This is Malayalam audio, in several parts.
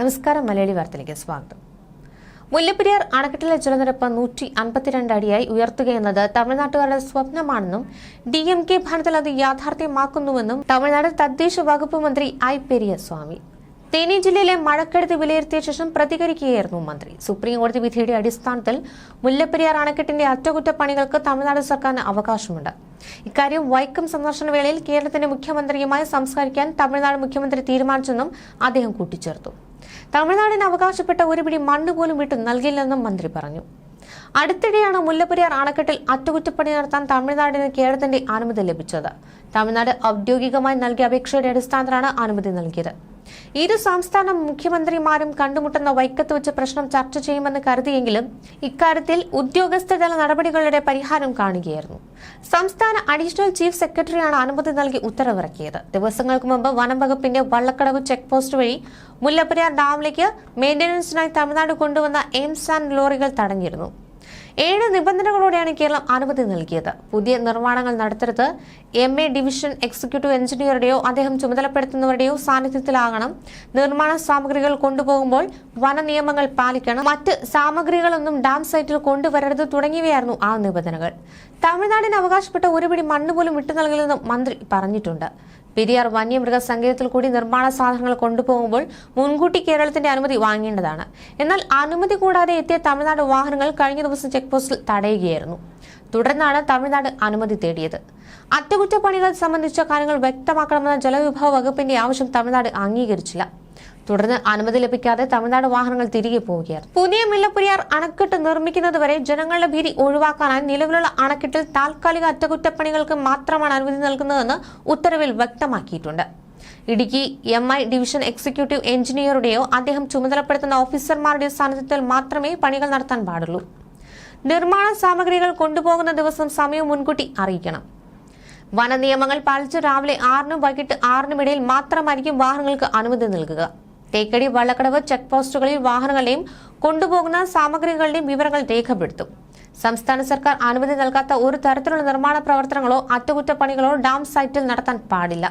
നമസ്കാരം മലയാളി വാർത്തയിലേക്ക് സ്വാഗതം. മുല്ലപ്പെരിയാർ അണക്കെട്ടിലെ ജലനിരപ്പ് നൂറ്റി അൻപത്തിരണ്ട് അടിയായി ഉയർത്തുകയെന്നത് തമിഴ്നാട്ടുകാരുടെ സ്വപ്നമാണെന്നും ഡി എം കെ ഭരണത്തിൽ അത് യാഥാർത്ഥ്യമാക്കുന്നുവെന്നും തമിഴ്നാട് തദ്ദേശ വകുപ്പ് മന്ത്രി ഐ പെരിയസ്വാമി തേനി ജില്ലയിലെ മഴക്കെടുതി വിലയിരുത്തിയ ശേഷം പ്രതികരിക്കുകയായിരുന്നു മന്ത്രി. സുപ്രീം കോടതി വിധിയുടെ അടിസ്ഥാനത്തിൽ മുല്ലപ്പെരിയാർ അണക്കെട്ടിന്റെ അറ്റകുറ്റപ്പണികൾക്ക് തമിഴ്നാട് സർക്കാരിന് അവകാശമുണ്ട്. ഇക്കാര്യം വൈക്കം സന്ദർശന വേളയിൽ കേരളത്തിന്റെ മുഖ്യമന്ത്രിയുമായി സംസാരിക്കാൻ തമിഴ്നാട് മുഖ്യമന്ത്രി തീരുമാനിച്ചെന്നും അദ്ദേഹം കൂട്ടിച്ചേർത്തു. തമിഴ്നാടിന് അവകാശപ്പെട്ട ഒരു പിടി മണ്ണ് പോലും വിട്ടു നൽകില്ലെന്നും മന്ത്രി പറഞ്ഞു. അടുത്തിടെയാണ് മുല്ലപ്പെരിയാർ അണക്കെട്ടിൽ അറ്റകുറ്റപ്പണി നടത്താൻ തമിഴ്നാടിന് കേരളത്തിന്റെ അനുമതി ലഭിച്ചത്. തമിഴ്നാട് ഔദ്യോഗികമായി നൽകിയ അപേക്ഷയുടെ അടിസ്ഥാനത്തിലാണ് അനുമതി നൽകിയത്. ഇരു സംസ്ഥാന മുഖ്യമന്ത്രിമാരും കണ്ടുമുട്ടുന്ന വൈക്കത്ത് വെച്ച് പ്രശ്നം ചർച്ച ചെയ്യുമെന്ന് കരുതിയെങ്കിലും ഇക്കാര്യത്തിൽ ഉദ്യോഗസ്ഥതല നടപടികളുടെ പരിഹാരം കാണുകയായിരുന്നു. സംസ്ഥാന അഡീഷണൽ ചീഫ് സെക്രട്ടറിയാണ് അനുമതി നൽകി ഉത്തരവിറക്കിയത്. ദിവസങ്ങൾക്ക് മുമ്പ് വനം വകുപ്പിന്റെ വള്ളക്കടവ് ചെക്ക് പോസ്റ്റ് വഴി മുല്ലപ്പെരിയാർ ഡാമിലേക്ക് മെയിന്റനൻസിനായി തമിഴ്നാട് കൊണ്ടുവന്ന എയിംസ് ആൻഡ് ലോറികൾ തടഞ്ഞിരുന്നു. ഏഴ് നിബന്ധനകളോടെയാണ് കേരളം അനുമതി നൽകിയത്. പുതിയ നിർമ്മാണങ്ങൾ നടത്തരുത്. എം എ ഡിവിഷൻ എക്സിക്യൂട്ടീവ് എഞ്ചിനീയറുടെയോ അദ്ദേഹം ചുമതലപ്പെടുത്തുന്നവരുടെയോ സാന്നിധ്യത്തിലാകണം. നിർമ്മാണ സാമഗ്രികൾ കൊണ്ടുപോകുമ്പോൾ വന നിയമങ്ങൾ പാലിക്കണം. മറ്റ് സാമഗ്രികളൊന്നും ഡാം സൈറ്റിൽ കൊണ്ടുവരരുത് തുടങ്ങിയവയായിരുന്നു ആ നിബന്ധനകൾ. തമിഴ്നാടിന് അവകാശപ്പെട്ട ഒരു പിടി മണ്ണ് പോലും വിട്ടു നൽകില്ലെന്നും മന്ത്രി പറഞ്ഞിട്ടുണ്ട്. പെരിയാർ വന്യമൃഗ സങ്കേതത്തിൽ കൂടി നിർമ്മാണ സാധനങ്ങൾ കൊണ്ടുപോകുമ്പോൾ മുൻകൂട്ടി കേരളത്തിന്റെ അനുമതി വാങ്ങേണ്ടതാണ്. എന്നാൽ അനുമതി കൂടാതെ എത്തിയ തമിഴ്നാട് വാഹനങ്ങൾ കഴിഞ്ഞ ദിവസം ചെക്ക് പോസ്റ്റിൽ തടയുകയായിരുന്നു. തുടർന്നാണ് തമിഴ്നാട് അനുമതി തേടിയത്. അറ്റകുറ്റപ്പണികൾ സംബന്ധിച്ച കാര്യങ്ങൾ വ്യക്തമാക്കണമെന്ന ജലവിഭവ വകുപ്പിന്റെ ആവശ്യം തമിഴ്നാട് അംഗീകരിച്ചില്ല. തുടർന്ന് അനുമതി ലഭിക്കാതെ തമിഴ്നാട് വാഹനങ്ങൾ തിരികെ പോവുകയാണ്. പുതിയ മുല്ലപ്പെരിയാർ അണക്കെട്ട് നിർമ്മിക്കുന്നതുവരെ ജനങ്ങളുടെ ഭീതി ഒഴിവാക്കാനായി നിലവിലുള്ള അണക്കെട്ടിൽ താൽക്കാലിക അറ്റകുറ്റപ്പണികൾക്ക് മാത്രമാണ് അനുമതി നൽകുന്നതെന്ന് ഉത്തരവിൽ വ്യക്തമാക്കിയിട്ടുണ്ട്. Idukki M I division executive എഞ്ചിനീയറുടെയോ അദ്ദേഹം ചുമതലപ്പെടുത്തുന്ന ഓഫീസർമാരുടെയോ സാന്നിധ്യത്തിൽ മാത്രമേ പണികൾ നടത്താൻ പാടുള്ളൂ. നിർമ്മാണ സാമഗ്രികൾ കൊണ്ടുപോകുന്ന ദിവസം സമയം മുൻകൂട്ടി അറിയിക്കണം. വന നിയമങ്ങൾ പാലിച്ച് രാവിലെ ആറിനും വൈകിട്ട് ആറിനുമിടയിൽ മാത്രമായിരിക്കും വാഹനങ്ങൾക്ക് അനുമതി നൽകുക. തേക്കടി വള്ളക്കടവ് ചെക്ക് പോസ്റ്റുകളിൽ വാഹനങ്ങളുടെയും കൊണ്ടുപോകുന്ന സാമഗ്രികളുടെയും വിവരങ്ങൾ രേഖപ്പെടുത്തും. സംസ്ഥാന സർക്കാർ അനുമതി നൽകാത്ത ഒരു തരത്തിലുള്ള നിർമ്മാണ പ്രവർത്തനങ്ങളോ അറ്റകുറ്റപ്പണികളോ ഡാം സൈറ്റിൽ നടത്താൻ പാടില്ല.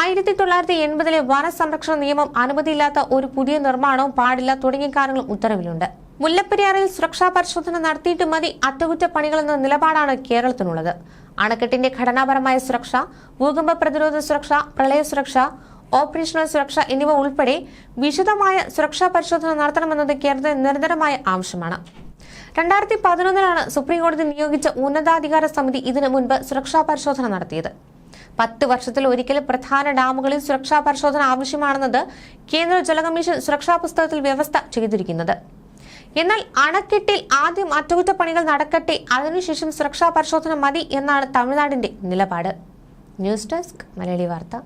ആയിരത്തി തൊള്ളായിരത്തി എൺപതിലെ വനസംരക്ഷണ നിയമം അനുമതിയില്ലാത്ത ഒരു പുതിയ നിർമ്മാണവും പാടില്ല തുടങ്ങിയ കാര്യങ്ങളും ഉത്തരവിലുണ്ട്. മുല്ലപ്പെരിയാറിൽ സുരക്ഷാ പരിശോധന നടത്തിയിട്ട് മതി അറ്റകുറ്റപ്പണികളെന്ന നിലപാടാണ് കേരളത്തിനുള്ളത്. അണക്കെട്ടിന്റെ ഘടനാപരമായ സുരക്ഷ ഭൂകമ്പ പ്രതിരോധ സുരക്ഷ പ്രളയ സുരക്ഷ ഓപ്പറേഷണൽ സുരക്ഷ എന്നിവ ഉൾപ്പെടെ വിശദമായ സുരക്ഷാ പരിശോധന നടത്തണമെന്നത് കേരളത്തിന് നിരന്തരമായ ആവശ്യമാണ്. രണ്ടായിരത്തി പതിനൊന്നിലാണ് സുപ്രീംകോടതി നിയോഗിച്ച ഉന്നതാധികാര സമിതി ഇതിനു മുൻപ് സുരക്ഷാ പരിശോധന നടത്തിയത്. പത്ത് വർഷത്തിൽ ഒരിക്കൽ പ്രധാന ഡാമുകളിൽ സുരക്ഷാ പരിശോധന ആവശ്യമാണെന്നത് കേന്ദ്ര ജലകമ്മീഷൻ സുരക്ഷാ പുസ്തകത്തിൽ വ്യവസ്ഥ ചെയ്തിരിക്കുന്നത്. എന്നാൽ അണക്കെട്ടിൽ ആദ്യം അറ്റകുറ്റപ്പണികൾ നടക്കട്ടെ അതിനുശേഷം സുരക്ഷാ പരിശോധന മതി എന്നാണ് തമിഴ്നാടിന്റെ നിലപാട്. ന്യൂസ് ഡെസ്ക് മലയാളി വാർത്ത.